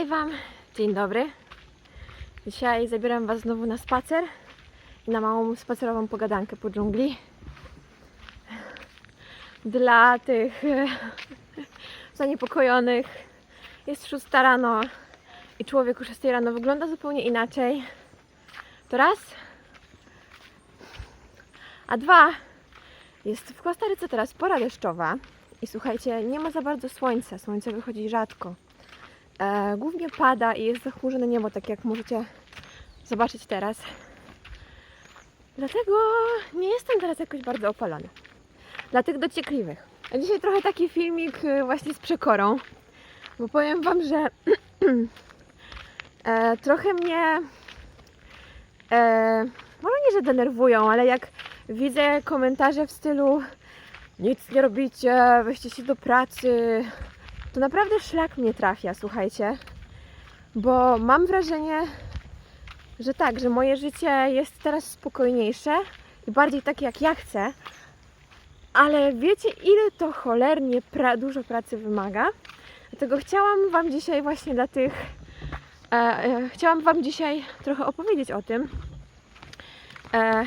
Hej Wam, dzień dobry. Dzisiaj zabieram Was znowu na spacer i na małą spacerową pogadankę po dżungli. Dla tych zaniepokojonych jest 6 rano i człowiek o 6 rano wygląda zupełnie inaczej. To raz. A dwa, jest w Kostaryce teraz pora deszczowa i słuchajcie, nie ma za bardzo słońca. Słońce wychodzi rzadko. E, głównie pada i jest zachmurzone niebo, tak jak możecie zobaczyć teraz. Dlatego nie jestem teraz jakoś bardzo opalona. Dla tych dociekliwych. A dzisiaj trochę taki filmik y, właśnie z przekorą, bo powiem Wam, że e, trochę mnie e, może nie, że denerwują, ale jak widzę komentarze w stylu nic nie robicie, weźcie się do pracy, to naprawdę szlak mnie trafia, słuchajcie, bo mam wrażenie, że tak, że moje życie jest teraz spokojniejsze i bardziej takie jak ja chcę, ale wiecie ile to cholernie pra- dużo pracy wymaga? Dlatego chciałam Wam dzisiaj właśnie dla tych, e, e, chciałam Wam dzisiaj trochę opowiedzieć o tym, e,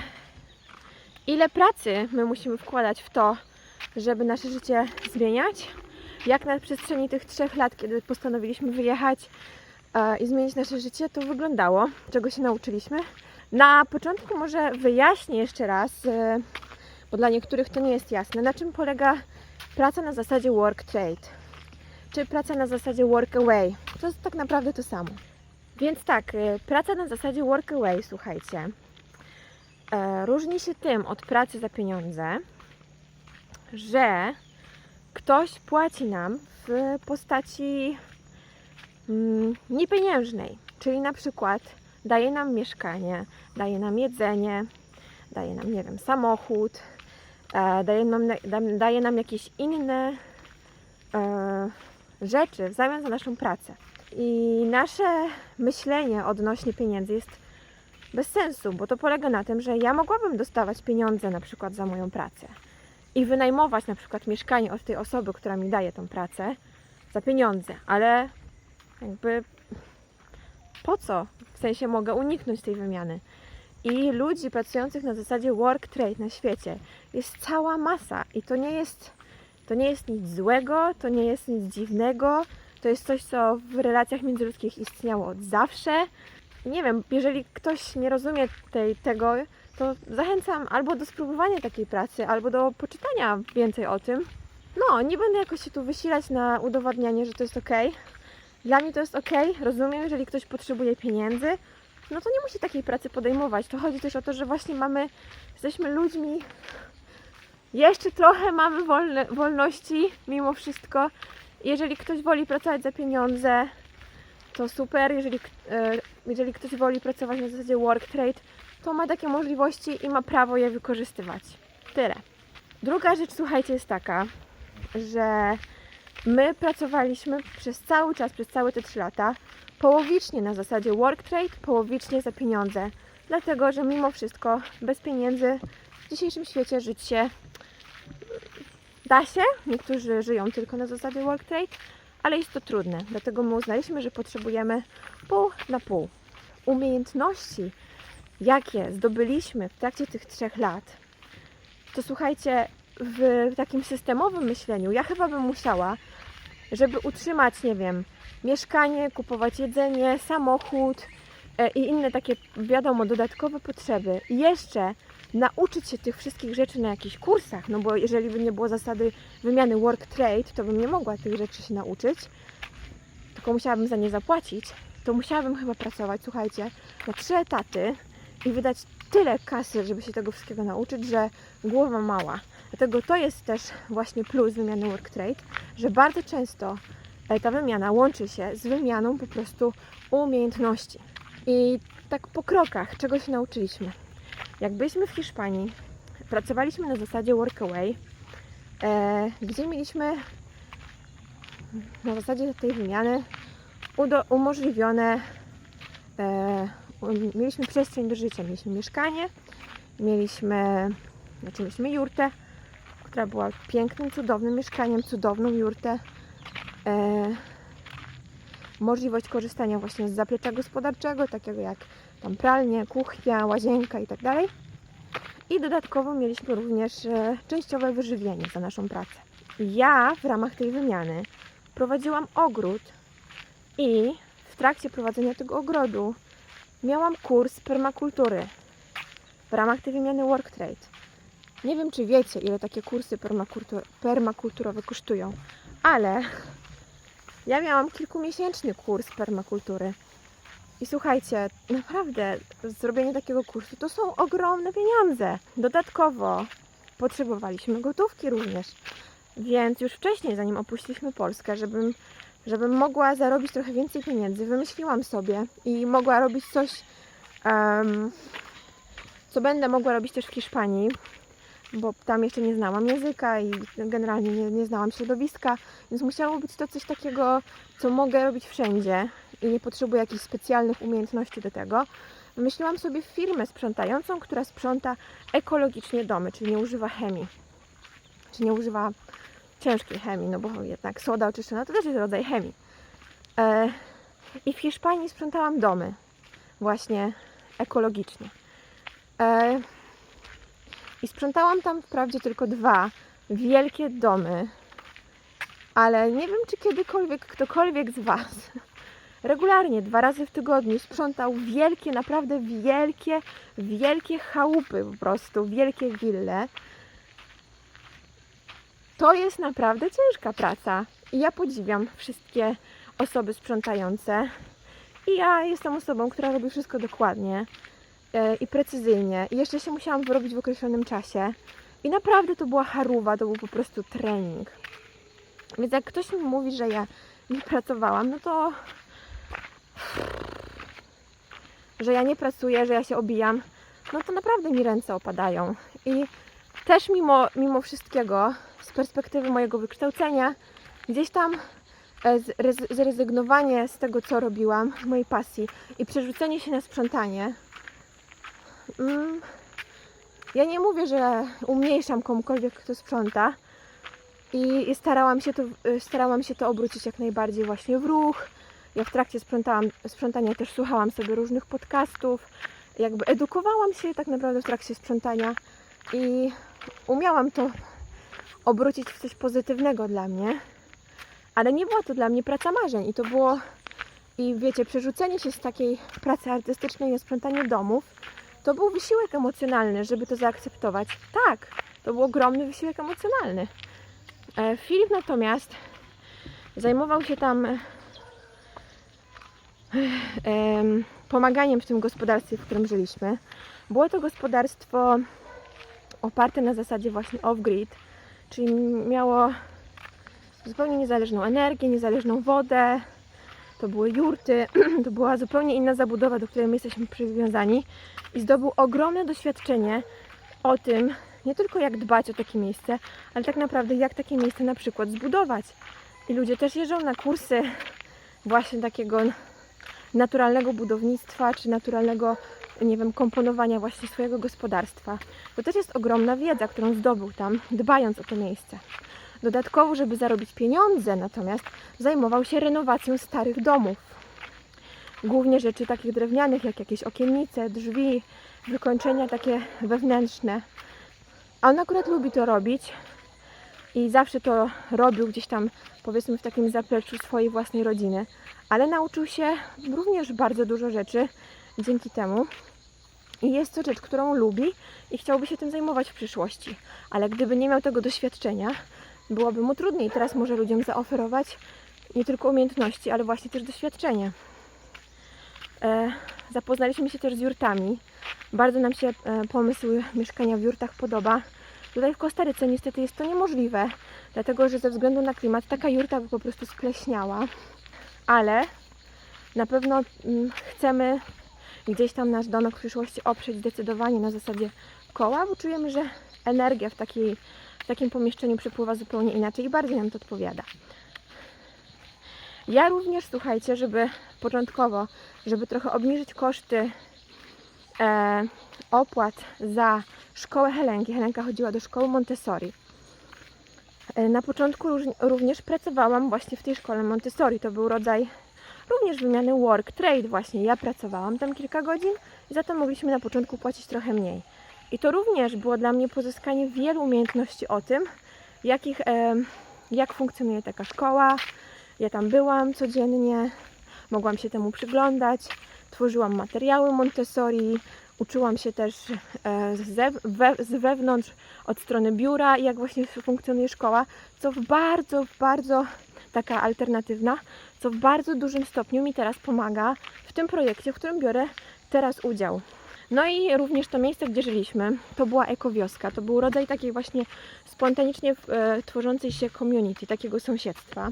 ile pracy my musimy wkładać w to, żeby nasze życie zmieniać, jak na przestrzeni tych trzech lat, kiedy postanowiliśmy wyjechać e, i zmienić nasze życie, to wyglądało, czego się nauczyliśmy. Na początku może wyjaśnię jeszcze raz, e, bo dla niektórych to nie jest jasne, na czym polega praca na zasadzie work trade, czy praca na zasadzie work away. To jest tak naprawdę to samo. Więc tak, e, praca na zasadzie work away, słuchajcie, różni się tym od pracy za pieniądze, że ktoś płaci nam w postaci mm, niepieniężnej, czyli na przykład daje nam mieszkanie, daje nam jedzenie, daje nam, nie wiem, samochód, e, daje, nam, da- daje nam jakieś inne e, rzeczy w zamian za naszą pracę. I nasze myślenie odnośnie pieniędzy jest bez sensu, bo to polega na tym, że ja mogłabym dostawać pieniądze na przykład za moją pracę i wynajmować na przykład mieszkanie od tej osoby, która mi daje tą pracę za pieniądze, ale jakby po co? W sensie mogę uniknąć tej wymiany. I ludzi pracujących na zasadzie work trade na świecie jest cała masa i to nie jest to nie jest nic złego, to nie jest nic dziwnego, to jest coś, co w relacjach międzyludzkich istniało od zawsze. Nie wiem, jeżeli ktoś nie rozumie tej, tego, to zachęcam albo do spróbowania takiej pracy, albo do poczytania więcej o tym. No, nie będę jakoś się tu wysilać na udowadnianie, że to jest ok. Dla mnie to jest ok. Rozumiem, jeżeli ktoś potrzebuje pieniędzy, no to nie musi takiej pracy podejmować. To chodzi też o to, że właśnie mamy, jesteśmy ludźmi, jeszcze trochę mamy wolne, wolności mimo wszystko. Jeżeli ktoś woli pracować za pieniądze, to super. Jeżeli, e, jeżeli ktoś woli pracować na zasadzie work trade, to ma takie możliwości i ma prawo je wykorzystywać. Tyle. Druga rzecz, słuchajcie, jest taka, że my pracowaliśmy przez cały czas, przez całe te 3 lata, połowicznie na zasadzie work trade, połowicznie za pieniądze. Dlatego, że mimo wszystko bez pieniędzy w dzisiejszym świecie żyć się da się. Niektórzy żyją tylko na zasadzie work trade, ale jest to trudne. Dlatego my uznaliśmy, że potrzebujemy pół na pół umiejętności, jakie zdobyliśmy w trakcie tych trzech lat, to słuchajcie, w takim systemowym myśleniu, ja chyba bym musiała, żeby utrzymać, nie wiem, mieszkanie, kupować jedzenie, samochód e, i inne takie, wiadomo, dodatkowe potrzeby. I jeszcze nauczyć się tych wszystkich rzeczy na jakichś kursach, no bo jeżeli by nie było zasady wymiany work trade, to bym nie mogła tych rzeczy się nauczyć, tylko musiałabym za nie zapłacić, to musiałabym chyba pracować, słuchajcie, na trzy etaty i wydać tyle kasy, żeby się tego wszystkiego nauczyć, że głowa mała. Dlatego to jest też właśnie plus wymiany work trade, że bardzo często e, ta wymiana łączy się z wymianą po prostu umiejętności. I tak po krokach, czego się nauczyliśmy. Jak byliśmy w Hiszpanii, pracowaliśmy na zasadzie workaway, e, gdzie mieliśmy na zasadzie tej wymiany udo- umożliwione e, mieliśmy przestrzeń do życia, mieliśmy mieszkanie, mieliśmy, znaczy mieliśmy jurtę, która była pięknym, cudownym mieszkaniem, cudowną jurtę. E, możliwość korzystania właśnie z zaplecza gospodarczego, takiego jak tam pralnie, kuchnia, łazienka i tak dalej. I dodatkowo mieliśmy również e, częściowe wyżywienie za naszą pracę. Ja w ramach tej wymiany prowadziłam ogród i w trakcie prowadzenia tego ogrodu miałam kurs permakultury w ramach tej wymiany Work Trade. Nie wiem, czy wiecie, ile takie kursy permakultur- permakulturowe kosztują, ale ja miałam kilkumiesięczny kurs permakultury. I słuchajcie, naprawdę zrobienie takiego kursu to są ogromne pieniądze. Dodatkowo potrzebowaliśmy gotówki również. Więc już wcześniej, zanim opuściliśmy Polskę, żebym, żebym mogła zarobić trochę więcej pieniędzy, wymyśliłam sobie i mogła robić coś, em, co będę mogła robić też w Hiszpanii, bo tam jeszcze nie znałam języka i generalnie nie, nie znałam środowiska, więc musiało być to coś takiego, co mogę robić wszędzie i nie potrzebuję jakichś specjalnych umiejętności do tego. Wymyśliłam sobie firmę sprzątającą, która sprząta ekologicznie domy, czyli nie używa chemii, czy nie używa ciężkiej chemii, no bo jednak soda oczyszczona to też jest rodzaj chemii. E, I w Hiszpanii sprzątałam domy właśnie ekologicznie. E, I sprzątałam tam wprawdzie tylko dwa wielkie domy, ale nie wiem, czy kiedykolwiek ktokolwiek z Was regularnie, dwa razy w tygodniu sprzątał wielkie, naprawdę wielkie, wielkie chałupy po prostu, wielkie wille. To jest naprawdę ciężka praca i ja podziwiam wszystkie osoby sprzątające. I ja jestem osobą, która robi wszystko dokładnie e, i precyzyjnie. I jeszcze się musiałam wyrobić w określonym czasie. I naprawdę to była haruwa, to był po prostu trening. Więc jak ktoś mi mówi, że ja nie pracowałam, no to że ja nie pracuję, że ja się obijam, no to naprawdę mi ręce opadają. I też mimo, mimo wszystkiego, z perspektywy mojego wykształcenia, gdzieś tam e, zrez- zrezygnowanie z tego, co robiłam, mojej pasji i przerzucenie się na sprzątanie, mm, ja nie mówię, że umniejszam komukolwiek, kto sprząta, i starałam się, to, y, starałam się to obrócić jak najbardziej właśnie w ruch. Ja w trakcie sprzątania też słuchałam sobie różnych podcastów, jakby edukowałam się tak naprawdę w trakcie sprzątania i umiałam to obrócić w coś pozytywnego dla mnie, ale nie była to dla mnie praca marzeń i to było, i wiecie, przerzucenie się z takiej pracy artystycznej na sprzątanie domów, to był wysiłek emocjonalny, żeby to zaakceptować. Tak, to był ogromny wysiłek emocjonalny. E, Filip natomiast zajmował się tam pomaganiem w tym gospodarstwie, w którym żyliśmy. Było to gospodarstwo oparte na zasadzie właśnie off-grid, czyli miało zupełnie niezależną energię, niezależną wodę. To były jurty, to była zupełnie inna zabudowa, do której my jesteśmy przywiązani i zdobył ogromne doświadczenie o tym, nie tylko jak dbać o takie miejsce, ale tak naprawdę jak takie miejsce na przykład zbudować. I ludzie też jeżdżą na kursy właśnie takiego naturalnego budownictwa, czy naturalnego, nie wiem, komponowania właśnie swojego gospodarstwa. To też jest ogromna wiedza, którą zdobył tam, dbając o to miejsce. Dodatkowo, żeby zarobić pieniądze, natomiast zajmował się renowacją starych domów. Głównie rzeczy takich drewnianych, jak jakieś okiennice, drzwi, wykończenia takie wewnętrzne. A on akurat lubi to robić i zawsze to robił gdzieś tam, powiedzmy, w takim zapleczu swojej własnej rodziny. Ale nauczył się również bardzo dużo rzeczy dzięki temu. I jest to rzecz, którą lubi i chciałby się tym zajmować w przyszłości. Ale gdyby nie miał tego doświadczenia, byłoby mu trudniej. Teraz może ludziom zaoferować nie tylko umiejętności, ale właśnie też doświadczenie. E, zapoznaliśmy się też z jurtami. Bardzo nam się e, pomysł mieszkania w jurtach podoba. Tutaj w Kostaryce niestety jest to niemożliwe, dlatego że ze względu na klimat taka jurta by po prostu spleśniała. Ale na pewno mm, chcemy gdzieś tam nasz domek w przyszłości oprzeć zdecydowanie na zasadzie koła, bo czujemy, że energia w, takiej, w takim pomieszczeniu przepływa zupełnie inaczej i bardziej nam to odpowiada. Ja również, słuchajcie, żeby początkowo, żeby trochę obniżyć koszty e, opłat za szkołę Helenki. Helenka chodziła do szkoły Montessori. E, Na początku również pracowałam właśnie w tej szkole Montessori. To był rodzaj również wymiany work trade właśnie. Ja pracowałam tam kilka godzin i za to mogliśmy na początku płacić trochę mniej. I to również było dla mnie pozyskanie wielu umiejętności o tym, jakich, em, jak funkcjonuje taka szkoła. Ja tam byłam codziennie, mogłam się temu przyglądać, tworzyłam materiały Montessori, uczyłam się też e, z, wewnątrz, od strony biura, jak właśnie funkcjonuje szkoła, co w bardzo, bardzo taka alternatywna, co w bardzo dużym stopniu mi teraz pomaga w tym projekcie, w którym biorę teraz udział. No i również to miejsce, gdzie żyliśmy, to była ekowioska. To był rodzaj takiej właśnie spontanicznie e, tworzącej się community, takiego sąsiedztwa.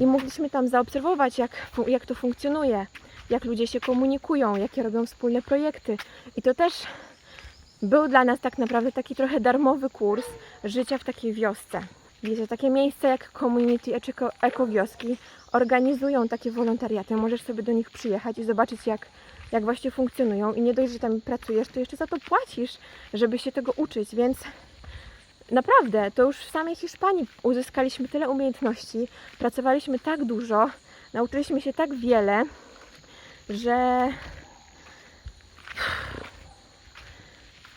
I mogliśmy tam zaobserwować, jak, jak to funkcjonuje, jak ludzie się komunikują, jakie robią wspólne projekty. I to też był dla nas tak naprawdę taki trochę darmowy kurs życia w takiej wiosce. Wiecie, takie miejsca jak Community Ekowioski organizują takie wolontariaty. Możesz sobie do nich przyjechać i zobaczyć, jak, jak właśnie funkcjonują. I nie dość, że tam pracujesz, to jeszcze za to płacisz, żeby się tego uczyć. Więc naprawdę, to już w samej Hiszpanii uzyskaliśmy tyle umiejętności, pracowaliśmy tak dużo, nauczyliśmy się tak wiele, że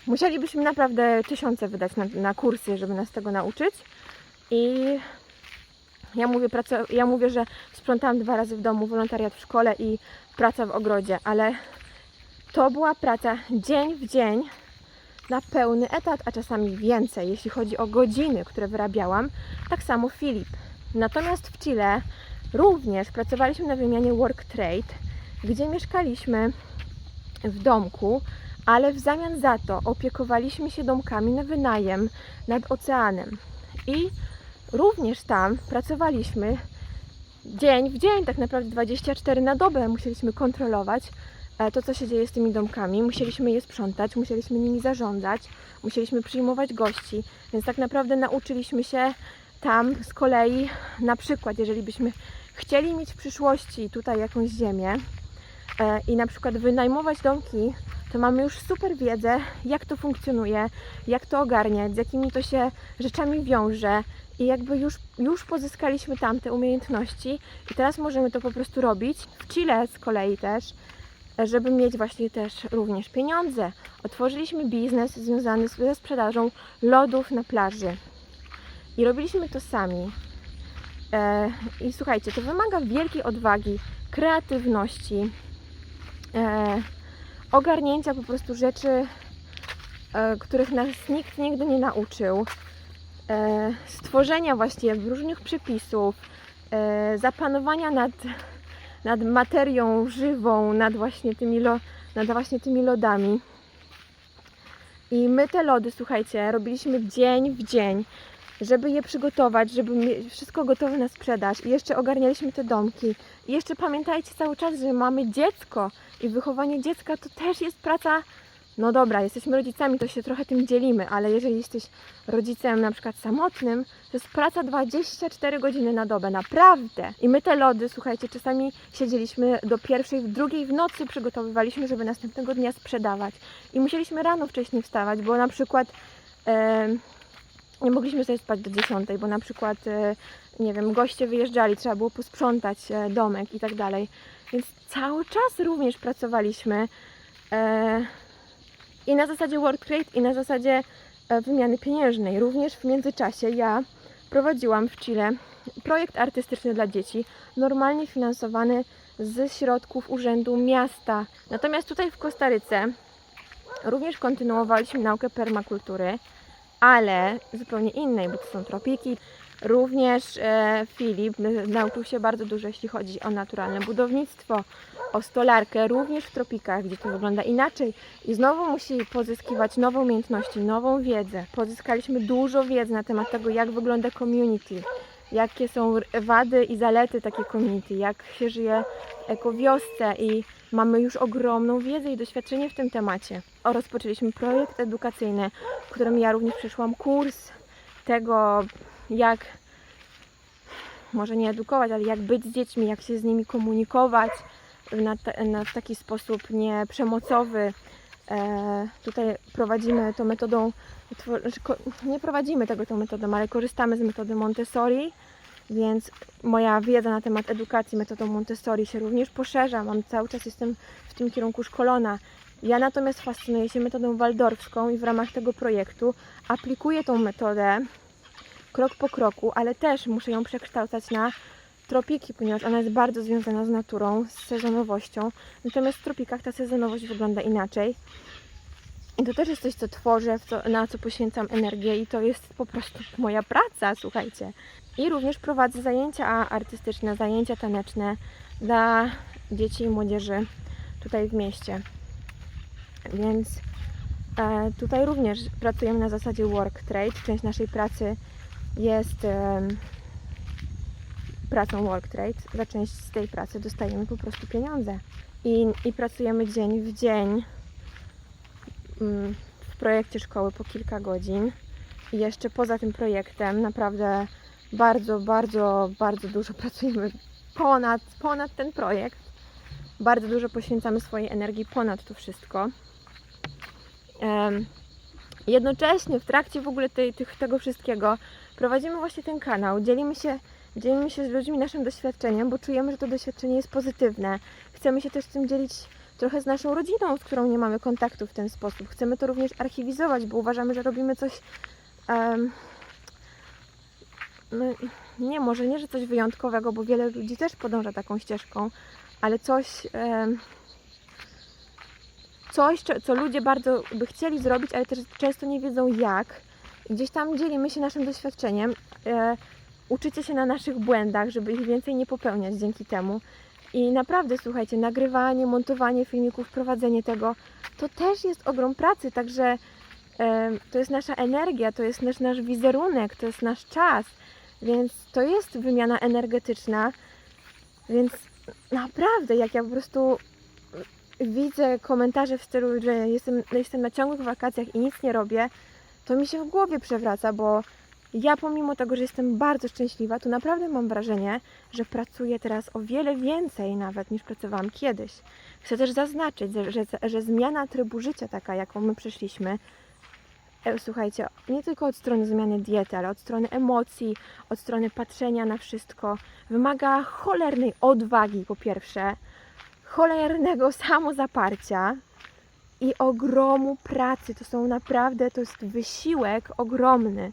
musielibyśmy naprawdę tysiące wydać na, na kursy, żeby nas tego nauczyć. I ja mówię, ja mówię, że sprzątałam dwa razy w domu, wolontariat w szkole i praca w ogrodzie, ale to była praca dzień w dzień na pełny etat, a czasami więcej, jeśli chodzi o godziny, które wyrabiałam. Tak samo Filip. Natomiast w Chile również pracowaliśmy na wymianie work trade, gdzie mieszkaliśmy w domku, ale w zamian za to opiekowaliśmy się domkami na wynajem nad oceanem. I również tam pracowaliśmy dzień w dzień, tak naprawdę 24 na dobę musieliśmy kontrolować e, to, co się dzieje z tymi domkami. Musieliśmy je sprzątać, musieliśmy nimi zarządzać, musieliśmy przyjmować gości, więc tak naprawdę nauczyliśmy się tam z kolei, na przykład, jeżeli byśmy chcieli mieć w przyszłości tutaj jakąś ziemię i na przykład wynajmować domki, to mamy już super wiedzę, jak to funkcjonuje, jak to ogarniać, z jakimi to się rzeczami wiąże, i jakby już, już pozyskaliśmy tamte umiejętności i teraz możemy to po prostu robić. W Chile z kolei też, żeby mieć właśnie też również pieniądze. Otworzyliśmy biznes związany ze sprzedażą lodów na plaży. I robiliśmy to sami. E, I słuchajcie, to wymaga wielkiej odwagi, kreatywności, e, ogarnięcia po prostu rzeczy, e, których nas nikt nigdy nie nauczył e, stworzenia właśnie różnych przepisów, e, zapanowania nad, nad materią żywą, nad właśnie, tymi lo, nad właśnie tymi lodami. I my te lody, słuchajcie, robiliśmy dzień w dzień, żeby je przygotować, żeby mieć wszystko gotowe na sprzedaż. I jeszcze ogarnialiśmy te domki. I jeszcze pamiętajcie cały czas, że mamy dziecko i wychowanie dziecka to też jest praca no dobra, jesteśmy rodzicami, to się trochę tym dzielimy, ale jeżeli jesteś rodzicem na przykład samotnym, to jest praca 24 godziny na dobę, naprawdę. I my te lody, słuchajcie, czasami siedzieliśmy do pierwszej, w drugiej w nocy przygotowywaliśmy, żeby następnego dnia sprzedawać. I musieliśmy rano wcześniej wstawać, bo na przykład e, nie mogliśmy sobie spać do 10, bo na przykład, e, nie wiem, goście wyjeżdżali, trzeba było posprzątać e, domek i tak dalej. Więc cały czas również pracowaliśmy. E, i na zasadzie work trade i na zasadzie wymiany pieniężnej. Również w międzyczasie ja prowadziłam w Chile projekt artystyczny dla dzieci, normalnie finansowany z środków Urzędu Miasta. Natomiast tutaj w Kostaryce również kontynuowaliśmy naukę permakultury, ale zupełnie innej, bo to są tropiki. Również e, Filip nauczył się bardzo dużo, jeśli chodzi o naturalne budownictwo, o stolarkę, również w tropikach, gdzie to wygląda inaczej. I znowu musi pozyskiwać nowe umiejętności, nową wiedzę. Pozyskaliśmy dużo wiedzy na temat tego, jak wygląda community, jakie są wady i zalety takiej community, jak się żyje ekowiosce i mamy już ogromną wiedzę i doświadczenie w tym temacie. O, rozpoczęliśmy projekt edukacyjny, w którym ja również przeszłam kurs tego, jak może nie edukować, ale jak być z dziećmi, jak się z nimi komunikować na, na, w taki sposób nieprzemocowy. E, tutaj prowadzimy to metodą, znaczy nie prowadzimy tego tą metodą, ale korzystamy z metody Montessori więc moja wiedza na temat edukacji metodą Montessori się również poszerza. Mam cały czas jestem w tym kierunku szkolona. Ja natomiast fascynuję się metodą waldorfską i w ramach tego projektu aplikuję tą metodę krok po kroku, ale też muszę ją przekształcać na tropiki, ponieważ ona jest bardzo związana z naturą, z sezonowością. Natomiast w tropikach ta sezonowość wygląda inaczej. I to też jest coś, co tworzę, co, na co poświęcam energię i to jest po prostu moja praca, słuchajcie. I również prowadzę zajęcia artystyczne, zajęcia taneczne dla dzieci i młodzieży tutaj w mieście. Więc e, tutaj również pracujemy na zasadzie work trade. Część naszej pracy jest em, pracą work trade. Za część z tej pracy dostajemy po prostu pieniądze. I, i pracujemy dzień w dzień mm, w projekcie szkoły po kilka godzin. I jeszcze poza tym projektem naprawdę bardzo, bardzo, bardzo dużo pracujemy ponad, ponad ten projekt. Bardzo dużo poświęcamy swojej energii ponad to wszystko. Jednocześnie w trakcie w ogóle tej, tych, tego wszystkiego prowadzimy właśnie ten kanał, dzielimy się, dzielimy się z ludźmi naszym doświadczeniem, bo czujemy, że to doświadczenie jest pozytywne. Chcemy się też tym dzielić trochę z naszą rodziną, z którą nie mamy kontaktu w ten sposób. Chcemy to również archiwizować, bo uważamy, że robimy coś. em, no, nie, może nie, że coś wyjątkowego, bo wiele ludzi też podąża taką ścieżką, ale coś. em, coś, co ludzie bardzo by chcieli zrobić, ale też często nie wiedzą jak. Gdzieś tam dzielimy się naszym doświadczeniem. E, uczycie się na naszych błędach, żeby ich więcej nie popełniać dzięki temu. I naprawdę, słuchajcie, nagrywanie, montowanie filmików, prowadzenie tego, to też jest ogrom pracy, także to jest nasza energia, to jest nasz, nasz wizerunek, to jest nasz czas, więc to jest wymiana energetyczna, więc naprawdę, jak ja po prostu widzę komentarze w stylu, że jestem, jestem na ciągłych wakacjach i nic nie robię, to mi się w głowie przewraca, bo ja pomimo tego, że jestem bardzo szczęśliwa, to naprawdę mam wrażenie, że pracuję teraz o wiele więcej nawet niż pracowałam kiedyś. Chcę też zaznaczyć, że, że, że zmiana trybu życia taka, jaką my przeszliśmy, e, słuchajcie, nie tylko od strony zmiany diety, ale od strony emocji, od strony patrzenia na wszystko, wymaga cholernej odwagi po pierwsze, cholernego samozaparcia i ogromu pracy. To są naprawdę, to jest wysiłek ogromny.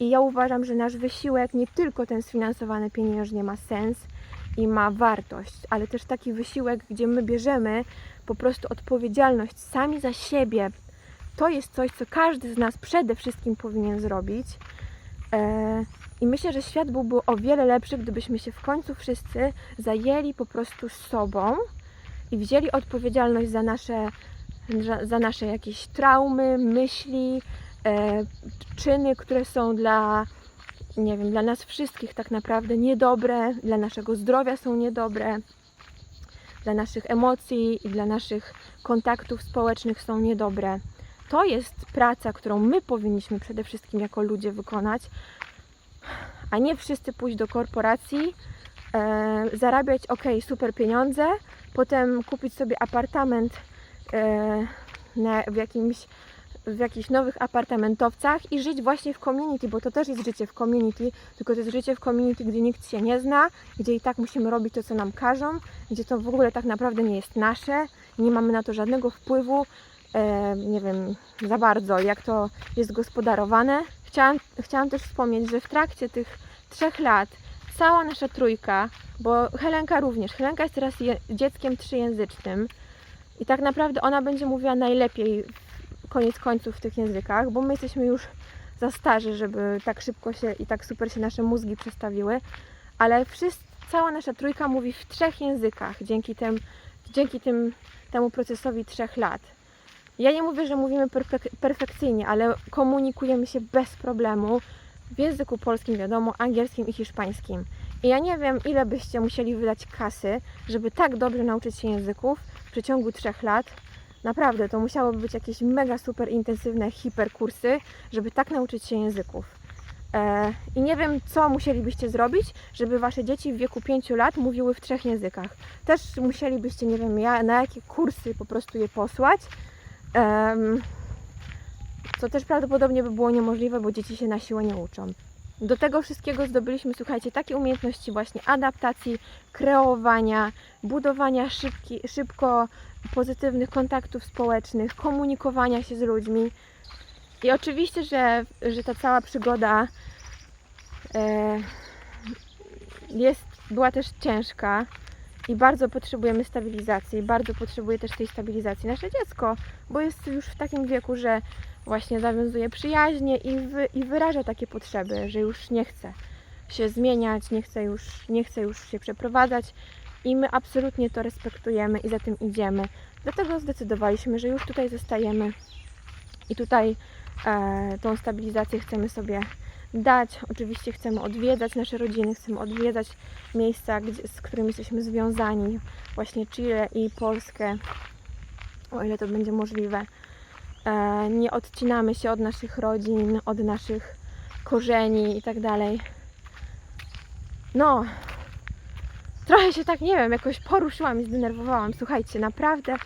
I ja uważam, że nasz wysiłek, nie tylko ten sfinansowany pieniężnie ma sens i ma wartość, ale też taki wysiłek, gdzie my bierzemy po prostu odpowiedzialność sami za siebie. To jest coś, co każdy z nas przede wszystkim powinien zrobić. E, I myślę, że świat byłby o wiele lepszy, gdybyśmy się w końcu wszyscy zajęli po prostu sobą i wzięli odpowiedzialność za nasze, za, nasze jakieś traumy, myśli, czyny, które są dla, nie wiem, dla nas wszystkich tak naprawdę niedobre, dla naszego zdrowia są niedobre, dla naszych emocji i dla naszych kontaktów społecznych są niedobre. To jest praca, którą my powinniśmy przede wszystkim jako ludzie wykonać, a nie wszyscy pójść do korporacji, e, zarabiać ok, super pieniądze, potem kupić sobie apartament e, na, w, jakimś, w jakichś nowych apartamentowcach i żyć właśnie w community, bo to też jest życie w community, tylko to jest życie w community, gdzie nikt się nie zna, gdzie i tak musimy robić to, co nam każą, gdzie to w ogóle tak naprawdę nie jest nasze, nie mamy na to żadnego wpływu, e, nie wiem za bardzo, jak to jest gospodarowane. Chciałam, chciałam też wspomnieć, że w trakcie tych trzech lat cała nasza trójka, bo Helenka również, Helenka jest teraz je, dzieckiem trzyjęzycznym i tak naprawdę ona będzie mówiła najlepiej koniec końców w tych językach, bo my jesteśmy już za starzy, żeby tak szybko się i tak super się nasze mózgi przestawiły, ale wszyscy, cała nasza trójka mówi w trzech językach dzięki, tym, dzięki tym, temu procesowi trzech lat. Ja nie mówię, że mówimy perfek- perfekcyjnie, ale komunikujemy się bez problemu w języku polskim, wiadomo, angielskim i hiszpańskim. I ja nie wiem, ile byście musieli wydać kasy, żeby tak dobrze nauczyć się języków w przeciągu trzech lat. Naprawdę, to musiałoby być jakieś mega super intensywne hiperkursy, żeby tak nauczyć się języków. E, I nie wiem, co musielibyście zrobić, żeby wasze dzieci w wieku 5 lat mówiły w trzech językach. Też musielibyście, nie wiem, ja, na jakie kursy po prostu je posłać. Co też prawdopodobnie by było niemożliwe, bo dzieci się na siłę nie uczą. do tego wszystkiego zdobyliśmy, słuchajcie, takie umiejętności właśnie adaptacji, kreowania, budowania szybki, szybko pozytywnych kontaktów społecznych, komunikowania się z ludźmi. I oczywiście, że, że ta cała przygoda e, jest, była też ciężka i bardzo potrzebujemy stabilizacji, bardzo potrzebuje też tej stabilizacji nasze dziecko, bo jest już w takim wieku, że właśnie zawiązuje przyjaźnie i, wy, i wyraża takie potrzeby, że już nie chce się zmieniać, nie chce, już, nie chce już się przeprowadzać i my absolutnie to respektujemy i za tym idziemy. Dlatego zdecydowaliśmy, że już tutaj zostajemy i tutaj e, tą stabilizację chcemy sobie dać. Oczywiście chcemy odwiedzać nasze rodziny, chcemy odwiedzać miejsca, gdzie, z którymi jesteśmy związani, właśnie Chile i Polskę, o ile to będzie możliwe. E, nie odcinamy się od naszych rodzin, od naszych korzeni i tak dalej. No, trochę się tak, nie wiem, jakoś poruszyłam i zdenerwowałam. Słuchajcie, naprawdę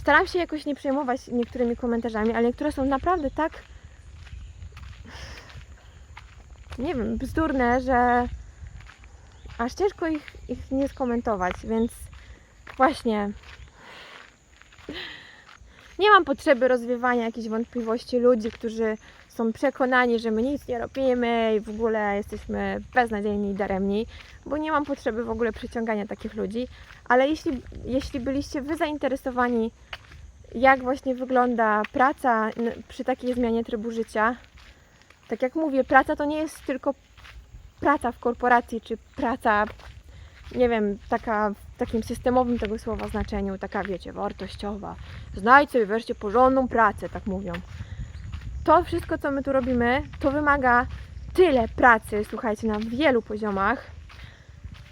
staram się jakoś nie przejmować niektórymi komentarzami, ale niektóre są naprawdę tak nie wiem, bzdurne, że aż ciężko ich, ich nie skomentować, więc właśnie nie mam potrzeby rozwiewania jakichś wątpliwości ludzi, którzy są przekonani, że my nic nie robimy i w ogóle jesteśmy beznadziejni i daremni, bo nie mam potrzeby w ogóle przyciągania takich ludzi, ale jeśli, jeśli byliście Wy zainteresowani, jak właśnie wygląda praca przy takiej zmianie trybu życia, tak jak mówię, praca to nie jest tylko praca w korporacji, czy praca, nie wiem, taka w takim systemowym tego słowa znaczeniu, taka wiecie, wartościowa. Znajdź sobie wreszcie porządną pracę, tak mówią. To wszystko, co my tu robimy, to wymaga tyle pracy, słuchajcie, na wielu poziomach,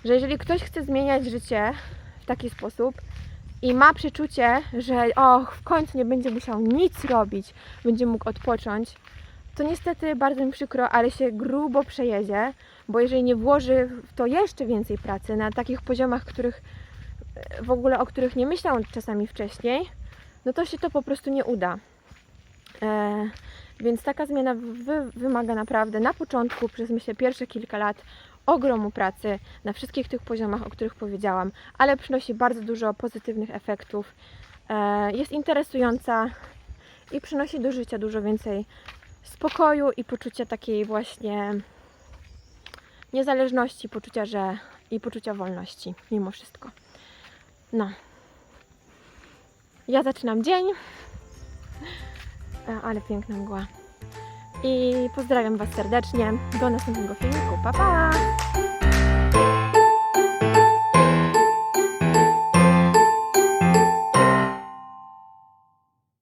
że jeżeli ktoś chce zmieniać życie w taki sposób i ma przeczucie, że och, w końcu nie będzie musiał nic robić, będzie mógł odpocząć, to niestety bardzo mi przykro, ale się grubo przejedzie, bo jeżeli nie włoży w to jeszcze więcej pracy na takich poziomach, których e, w ogóle o których nie myślał czasami wcześniej, no to się to po prostu nie uda. E, więc taka zmiana wy, wymaga naprawdę na początku, przez myślę pierwsze kilka lat, ogromu pracy na wszystkich tych poziomach, o których powiedziałam, ale przynosi bardzo dużo pozytywnych efektów. E, jest interesująca i przynosi do życia dużo więcej spokoju i poczucia takiej właśnie niezależności, poczucia, że i poczucia wolności mimo wszystko. No. Ja zaczynam dzień. E, Ale piękna mgła. I pozdrawiam Was serdecznie. Do następnego filmiku. Pa, pa!